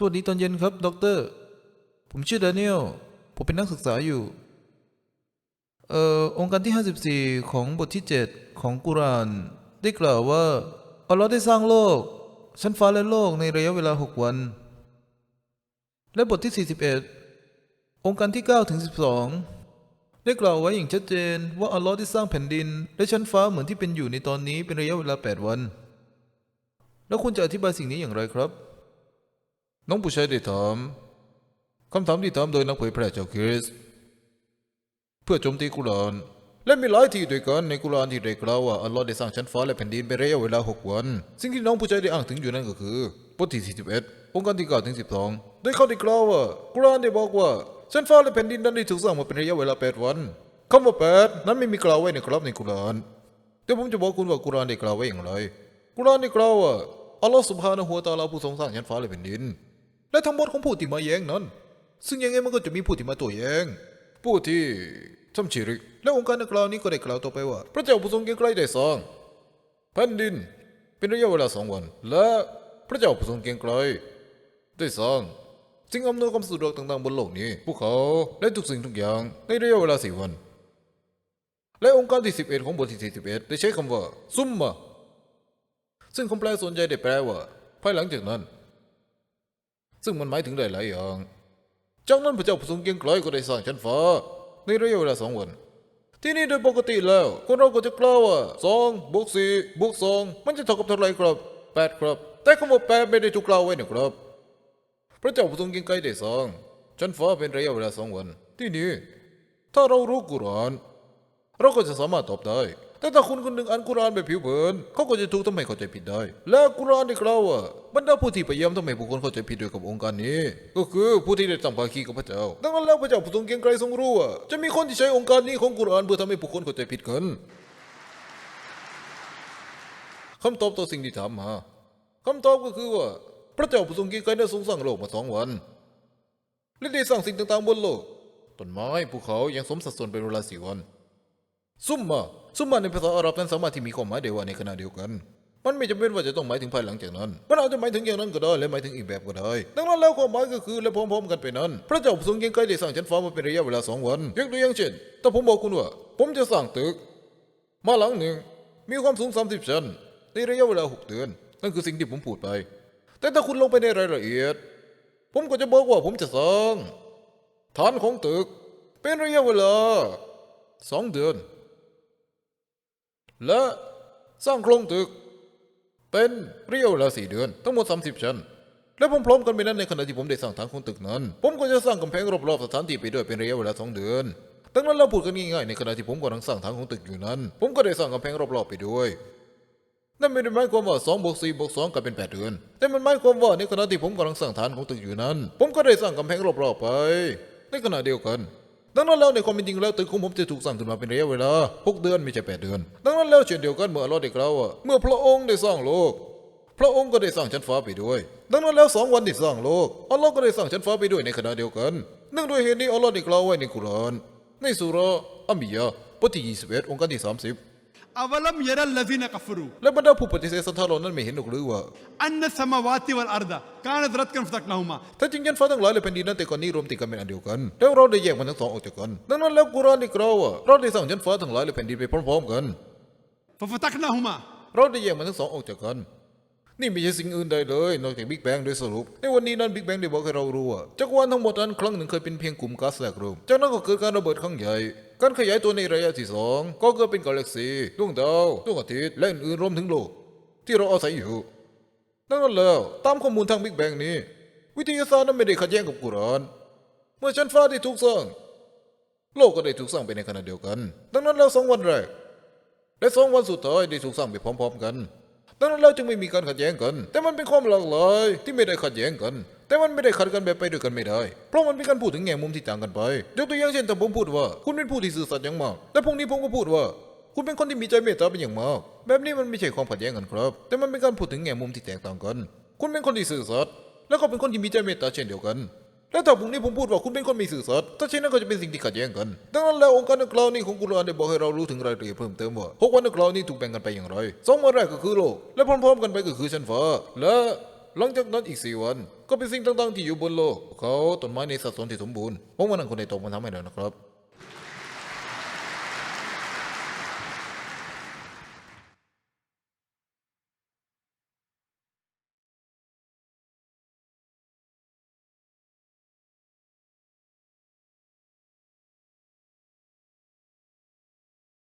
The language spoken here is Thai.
สวัสดีตอนเย็นครับ ด็อกเตอร์ ผมชื่อดานิเอล ผมเป็นนักศึกษาอยู่ เอ่อ องค์การที่ 54 ของบทที่ 7 ของกุราน ได้กล่าวว่า อัลลอฮ์ได้สร้างโลก ชั้นฟ้าและโลกในระยะเวลา 6 วัน และบทที่ 41 องค์การที่ 9 ถึง 12 ได้กล่าวไว้อย่างชัดเจนว่าอัลลอฮ์ได้สร้างแผ่นดิน และชั้นฟ้าเหมือนที่เป็นอยู่ในตอนนี้เป็นระยะเวลา 8 วัน แล้วคุณจะอธิบายสิ่งนี้อย่างไรครับ น้องผู้ชายได้ถามคำถามที่ถามโดยนักเผยแพร่ชาคริสเพื่อโจมตีกุรานและมีหลายที่ด้วยกันในกุรานที่ได้กล่าวว่าอัลลอฮ์ได้สร้างชั้นฟ้าและแผ่นดินเป็นระยะเวลาหกวัน สิ่งที่น้องผู้ชายได้อ้างถึงอยู่นั่นก็คือบทที่41องค์การที่9ถึง12ได้เขาได้กล่าวว่ากุรานได้บอกว่าชั้นฟ้าและแผ่นดินนั้นได้ถูกสร้างมาเป็นระยะเวลา 8 วันคำว่า8นั้นไม่มีกล่าวไว้ในครับในกุรานแต่ผมจะบอกคุณว่ากุรานได้กล่าวไว้อย่างไรกุรานได้กล่าวว่าอัลลอฮ์สุบฮานะฮูวะตะอาลาผู้ทรงสร้างชั้นฟ้าและแผ่นดิน และทั้งหมดของผู้ที่มาแย้งนั้น ซึ่งยังไงมันก็จะมีผู้ที่มาตัวแย้งผู้ที่ทำชิริก และองค์การนักกล่าวนี้ก็ได้กล่าวต่อไปว่า พระเจ้าผู้ทรงเกรียงไกรได้สร้างแผ่นดินเป็นระยะเวลาสองวัน และพระเจ้าผู้ทรงเกรียงไกรได้สร้างสิ่งอำนวยความสะดวกต่างๆบนโลกนี้ภูเขาและทุกสิ่งทุกอย่างในระยะเวลาสี่วัน และองค์การที่สิบเอ็ดของบทที่สี่สิบเอ็ดได้ใช้คำว่า ซุมมา ซึ่งคำแปลส่วนใหญ่ได้แปลว่า ภายหลังจากนั้น ซึ่งมันหมายถึงหลายอย่าง จากนั้นพระเจ้าผู้ทรงเกียงไกรก็ได้สร้างชั้นฟ้า ในระยะเวลาสองวัน ที่นี่โดยปกติแล้ว คนเราก็จะกล่าวว่าสองบวกสี่บวกสองมันจะเท่ากับเท่าไรครับแปดครับ แต่คำว่าแปดไม่ได้ถูกกล่าวไว้นะครับ พระเจ้าผู้ทรงเกียงไกรได้สร้างชั้นฟ้าเป็นระยะเวลาสองวัน ที่นี่ถ้าเรารู้กุรอานเราก็จะสามารถตอบได้ แต่ถ้าคุณคนหนึ่งอ่านกุรอานแบบผิวเผินเขาก็จะถูกทำให้เข้าใจผิดได้ และกุรอานได้กล่าวว่าบรรดาผู้ที่พยายามทำให้ผู้คนเข้าใจผิดด้วยกับองค์การนี้ ก็คือผู้ที่ได้ตั้งภาคีกับพระเจ้า ดังนั้นแล้วพระเจ้าผู้ทรงเกรียงไกรทรงรู้ว่าจะมีคนที่ใช้องค์การนี้ของกุรอานเพื่อทำให้ผู้คนเข้าใจผิดกันคำตอบต่อสิ่งที่ถามมาคำตอบก็คือว่า พระเจ้าผู้ทรงเกรียงไกรได้ทรงสร้างโลกมาสองวันและได้สร้างสิ่งต่างๆบนโลกต้นไม้ภูเขายังสมสัดส่วนเป็นเวลาสี่วัน ซุมมาซุมมาในภาษาอาหรับนั้นสามารถที่มีความหมายได้ว่าในขณะเดียวกัน มันไม่จำเป็นว่าจะต้องหมายถึงภายหลังจากนั้น มันอาจจะหมายถึงอย่างนั้นก็ได้ และหมายถึงอีกแบบก็ได้ ดังนั้นแล้วความหมายก็คือและพร้อมๆกันไปนั้น พระเจ้าทรงเกรียงไกรได้สร้างชั้นฟ้ามาเป็นระยะเวลาสองวันยกตัวอย่างเช่น ถ้าผมบอกคุณว่า ผมจะสร้างตึก มาหลังหนึ่ง มีความสูง 30 ชั้น ในระยะเวลา 6 เดือน นั่นคือสิ่งที่ผมพูดไป แต่ถ้าคุณลงไปในรายละเอียด ผมก็จะบอกว่าผมจะสร้างฐานของตึก เป็นระยะเวลาสองเดือน และสร้างโครงตึก เป็นเระยวลาสี่เดือน ทั้งหมด 30 ชั้น และผมพร้อมกันไปนั้นในขณะที่ผมได้สร้างฐานของตึกนั้น ผมก็จะสร้างกำแพงรอบๆสถานที่ไปด้วยเป็นระยะเวลาสองเดือนดังนั้นเราพูดกันง่ายๆในขณะที่ผมกำลังสร้างฐานของตึกอยู่นั้น ผมก็ได้สร้างกำแพงรอบๆไปด้วยนั่นไม่ได้หมายความว่า2บวก4บวก2ก็เป็น 8 เดือน แต่มันหมายความว่าในขณะที่ผมกำลังสร้างฐานของตึกอยู่นั้น ผมก็ได้สร้างกำแพงรอบๆไป ในขณะเดียวกัน ดังนั้นแล้วในความเป็นจริงแล้วตึกของผมจะถูกสร้างขึ้นมาเป็นระยะเวลา6เดือนไม่ใช่8เดือน ดังนั้นแล้วเช่นเดียวกันเมื่ออัลลอฮ์ได้กเราเมื่อพระองค์ได้สร้างโลก พระองค์ก็ได้สร้างชั้นฟ้าไปด้วย ดังนั้นแล้วสองวันที่สร้างโลกอัลลอฮ์ก็ได้สร้างชั้นฟ้าไปด้วยในขณะเดียวกันเนื่องด้วยเหตุนี้อัลลอฮ์ได้กล่าวไว้ในกุรอานในสุระอัมบิยาบทที่21องค์การที่30 أولم يرى الذين كفروا และบรรดาผู้ปฏิเสธศรัทธาเหล่านั้นไม่เห็นหรือว่า أن السماوات والأرض كانت رتقا فتقناهما ถ้าจริงยันฟ้าทั้งหลายและแผ่นดินนั้นแต่ก่อนนี้รวมติดกันเป็นอันเดียวกัน แล้วเราได้แยกมันทั้งสองออกจากกัน ดังนั้นแล้วกุรอานได้กล่าวว่าเราได้สร้างยันฟ้าทั้งหลายและแผ่นดินไปพร้อมๆกัน ففتقناهما เราได้แยกมันทั้งสองออกจากกัน นี่ไม่ใช่สิ่งอื่นใดเลย นอกจากบิ๊กแบงโดยสรุป ในวันนี้นั้นบิ๊กแบงได้บอกให้เรารู้ว่าจักรวาลทั้งหมดนั้นครั้งหนึ่งเคยเป็นเพียงกลุ่มก๊าซแลกรูมจากนั้นก็เกิดการระเบิดครั้งใหญ่ การขยายตัวในระยะที่สองก็เกิดเป็นกาแล็กซีดวงดาวดวงอาทิตย์และอื่นๆรวมถึงโลก ที่เราอาศัยอยู่ดังนั้นแล้วตามข้อมูลทางบิ๊กแบงนี้ วิทยาศาสตร์นั้นไม่ได้ขัดแย้งกับกุราน เมื่อชั้นฟ้าได้ถูกสร้าง โลกก็ได้ถูกสร้างไปในขณะเดียวกัน ดังนั้นแล้วสองวันแรกและสองวันสุดท้ายได้ถูกสร้างไปพร้อม ๆ กัน ดังนั้นแล้วจึงไม่มีการขัดแย้งกัน แต่มันเป็นความหลากหลายที่ไม่ได้ขัดแย้งกัน แต่มันไม่ได้ขัดกันแบบไปด้วยกันไม่ได้ เพราะมันมีการพูดถึงแง่มุมที่ต่างกันไปยกตัวอย่างเช่นถ้าผมพูดว่า คุณเป็นผู้ที่ซื่อสัตย์อย่างมากและพรุ่งนี้ผมก็พูดว่า คุณเป็นคนที่มีใจเมตตาเป็นอย่างมาก แบบนี้มันไม่ใช่ความขัดแย้งกันครับ แต่มันเป็นการพูดถึงแง่มุมที่แตกต่างกัน คุณเป็นคนที่ซื่อสัตย์แล้วก็เป็นคนที่มีใจเมตตาเช่นเดียวกันแล้วถ้าพรุ่งนี้ผมพูดว่าคุณเป็นคนมีสื่อสัตย์ถ้าเช่นนั้นก็จะเป็นสิ่งที่ขัดแย้งกัน ดังนั้นแล้วองค์การนักกล่าวนี้ของกุรอานได้บอกให้เรารู้ถึงรายละเอียดเพิ่มเติมว่าหกวันนักกล่าวนี้ถูกแบ่งกันไปอย่างไรสองวันแรกก็คือโลก และพร้อมๆกันไปก็คือชั้นฟ้า และ หลังจากนั้นอีกสี่วัน ก็เป็นสิ่งต่างๆที่อยู่บนโลก เขาต้นไม้ในสัดส่วนที่สมบูรณ์ผมว่านั่นคนในตรงมันทำให้แล้วนะครับ